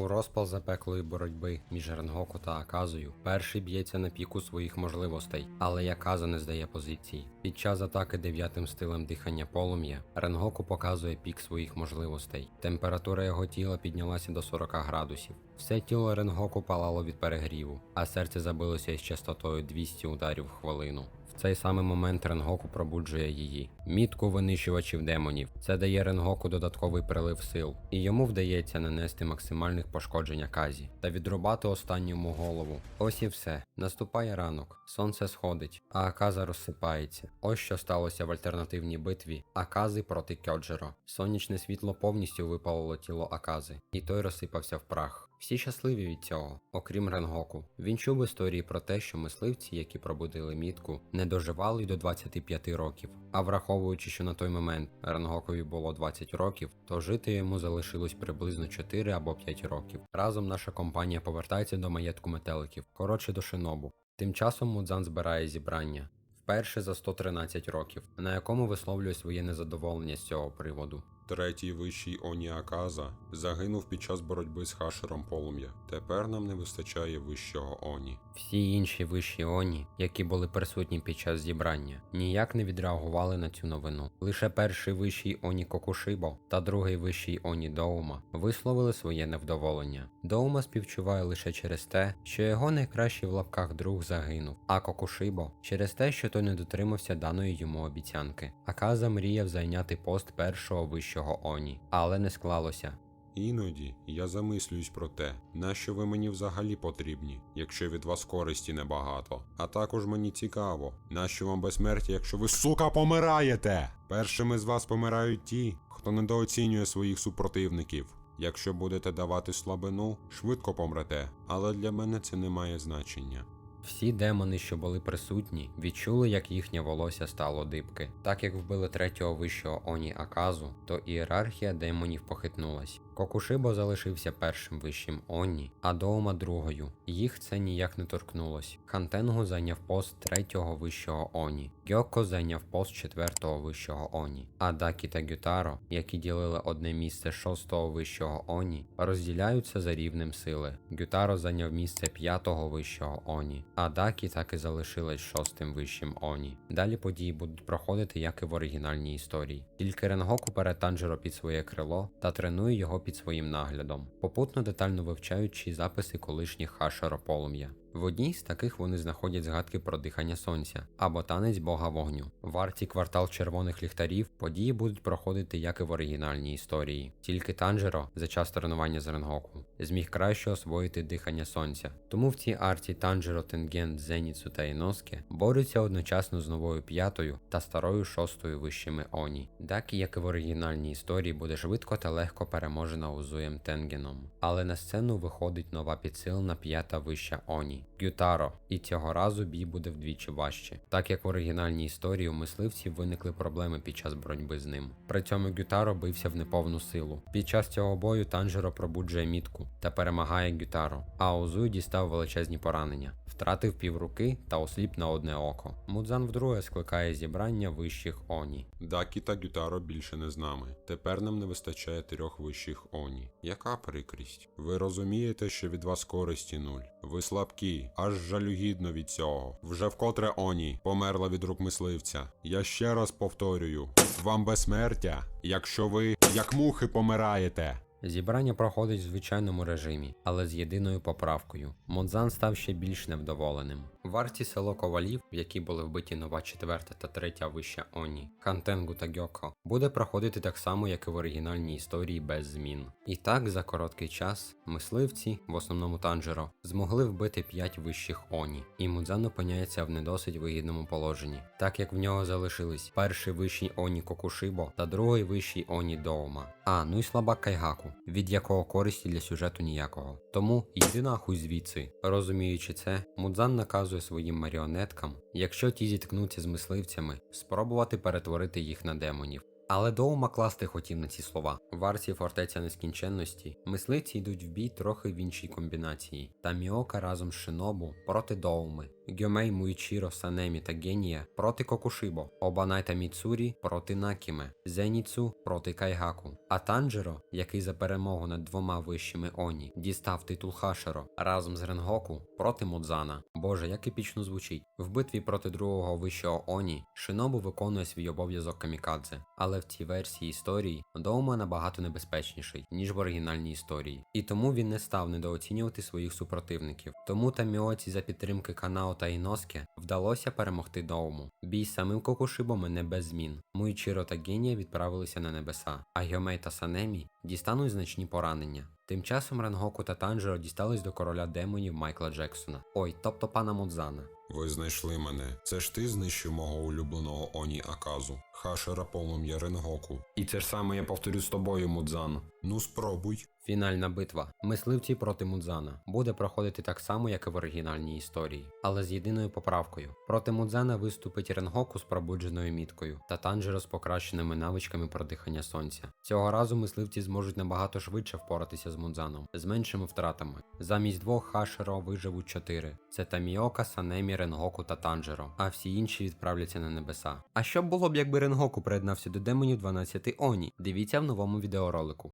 У розпал запеклої боротьби між Ренгоку та Аказою перший б'ється на піку своїх можливостей, але Яказа не здає позиції. Під час атаки дев'ятим стилем дихання полум'я Ренгоку показує пік своїх можливостей. Температура його тіла піднялася до 40 градусів. Все тіло Ренгоку палало від перегріву, а серце забилося із частотою 200 ударів в хвилину. Цей самий момент Ренгоку пробуджує її. Мітку винищувачів демонів. Це дає Ренгоку додатковий прилив сил, і йому вдається нанести максимальних пошкоджень Аказі та відрубати останньому голову. Ось і все. Наступає ранок, сонце сходить, а Аказа розсипається. Ось що сталося в альтернативній битві Акази проти Кьоджеро. Сонячне світло повністю випалило тіло Акази, і той розсипався в прах. Всі щасливі від цього, окрім Ренгоку. Він чув історії про те, що мисливці, які пробудили мітку, не доживали до 25 років. А враховуючи, що на той момент Ренгокові було 20 років, то жити йому залишилось приблизно 4 або 5 років. Разом наша компанія повертається до маєтку метеликів, коротше до Шинобу. Тим часом Мудзан збирає зібрання. Вперше за 113 років, на якому висловлює своє незадоволення з цього приводу. Третій вищий Оні Аказа загинув під час боротьби з Хашером Полум'я. Тепер нам не вистачає вищого Оні. Всі інші вищі оні, які були присутні під час зібрання, ніяк не відреагували на цю новину. Лише перший вищий оні Кокушибо та другий вищий оні Доума висловили своє невдоволення. Доума співчуває лише через те, що його найкращий в лапках друг загинув, а Кокушибо через те, що той не дотримався даної йому обіцянки. Аказа мріяв зайняти пост першого вищого оні, але не склалося. Іноді я замислююсь про те, нащо ви мені взагалі потрібні, якщо від вас користі небагато. А також мені цікаво, нащо вам безсмертя, якщо ви сука помираєте. Першими з вас помирають ті, хто недооцінює своїх супротивників. Якщо будете давати слабину, швидко помрете, але для мене це не має значення. Всі демони, що були присутні, відчули, як їхнє волосся стало дибки. Так як вбили третього вищого Оні Аказу, то ієрархія демонів похитнулась. Кокушибо залишився першим вищим Оні, а Доума другою. Їх це ніяк не торкнулось. Хантенгу зайняв пост третього вищого Оні. Гьоко зайняв пост четвертого вищого Оні. А Дакі та Гютаро, які ділили одне місце шостого вищого Оні, розділяються за рівнем сили. Гютаро зайняв місце п'ятого вищого Оні, а Дакі так і залишилась шостим вищим Оні. Далі події будуть проходити, як і в оригінальній історії. Тільки Ренгоку бере Танжеро під своє крило та тренує його під своїм наглядом, попутно детально вивчаючи записи колишніх Хашаро полум'я. В одній з таких вони знаходять згадки про дихання сонця або танець бога вогню. В арті квартал червоних ліхтарів події будуть проходити як і в оригінальній історії. Тільки Танжеро за час тренування з Ренгоку зміг краще освоїти дихання сонця. Тому в цій арті Танжеро, Тенген, Зеніцу та Іноске борються одночасно з новою п'ятою та старою шостою вищими Оні. Дакі, як і в оригінальній історії, буде швидко та легко переможена Узуєм Тенгеном. Але на сцену виходить нова підсилена п'ята вища Оні. Гютаро, і цього разу бій буде вдвічі важче, так як в оригінальній історії у мисливців виникли проблеми під час боротьби з ним. При цьому Гютаро бився в неповну силу. Під час цього бою Танжеро пробуджує мітку та перемагає Гютаро, а Озуй дістав величезні поранення, втратив півруки та осліп на одне око. Мудзан вдруге скликає зібрання вищих Оні. Дакі та Гютаро більше не з нами. Тепер нам не вистачає трьох вищих Оні. Яка прикрість? Ви розумієте, що від вас користі нуль. Ви слабкі, аж жалюгідно від цього. Вже вкотре Оні померла від рук мисливця. Я ще раз повторюю: вам безсмертя, якщо ви як мухи помираєте. Зібрання проходить в звичайному режимі, але з єдиною поправкою. Модзан став ще більш невдоволеним. Варті село ковалів, в які були вбиті нова четверта та третя вища Оні, Кантенгу та Гьоко, буде проходити так само, як і в оригінальній історії без змін. І так, за короткий час, мисливці, в основному Танжеро, змогли вбити 5 вищих Оні, і Мудзан опиняється в недосить вигідному положенні, так як в нього залишились перший вищий Оні Кокушибо та другий вищий Оні Доума. А, ну і слабак Кайгаку, від якого користі для сюжету ніякого. Тому йди нахуй звідси. Розуміючи це, Мудзан наказує своїм маріонеткам, якщо ті зіткнуться з мисливцями, спробувати перетворити їх на демонів. Але Доума класти хотів на ці слова. В арці фортеця нескінченності мисливці йдуть в бій трохи в іншій комбінації. Та Міока разом з Шинобу проти Доуми, Гьомей Муїчіро, Санемі та Генія проти Кокушибо, Обанай та Міцурі проти Накіме, Зеніцу проти Кайгаку. А Танджеро, який за перемогу над двома вищими Оні дістав титул Хашеро разом з Ренгоку проти Мудзана. Боже, як епічно звучить. В битві проти другого вищого Оні Шинобу виконує свій обов'язок камікадзе, але в цій версії історії Доума набагато небезпечніший, ніж в оригінальній історії. І тому він не став недооцінювати своїх супротивників. Тому Таміоці за підтримки Канао та Іноске вдалося перемогти Доуму. Бій з самим Кокушибом не без змін. Муїчіро та Генія відправилися на небеса, а Гьомей та Санемі дістануть значні поранення. Тим часом Ренгоку та Танджеро дістались до короля демонів Майкла Джексона. Ой, тобто пана Мудзана. Ви знайшли мене. Це ж ти знищив мого улюбленого Оні Аказу, Хашера полум'я Ренгоку. І це ж саме я повторю з тобою, Мудзан. Ну спробуй. Фінальна битва мисливці проти Мудзана буде проходити так само, як і в оригінальній історії, але з єдиною поправкою. Проти Мудзана виступить Ренгоку з пробудженою міткою та Танжеро з покращеними навичками продихання сонця. Цього разу мисливці зможуть набагато швидше впоратися з Мудзаном, з меншими втратами. Замість двох Хашеро виживуть чотири: це Таміока, Санемі, Ренгоку та Танжеро, а всі інші відправляться на небеса. А що було б, якби Ренгоку приєднався до демонів 12 Оні? Дивіться в новому відеоролику.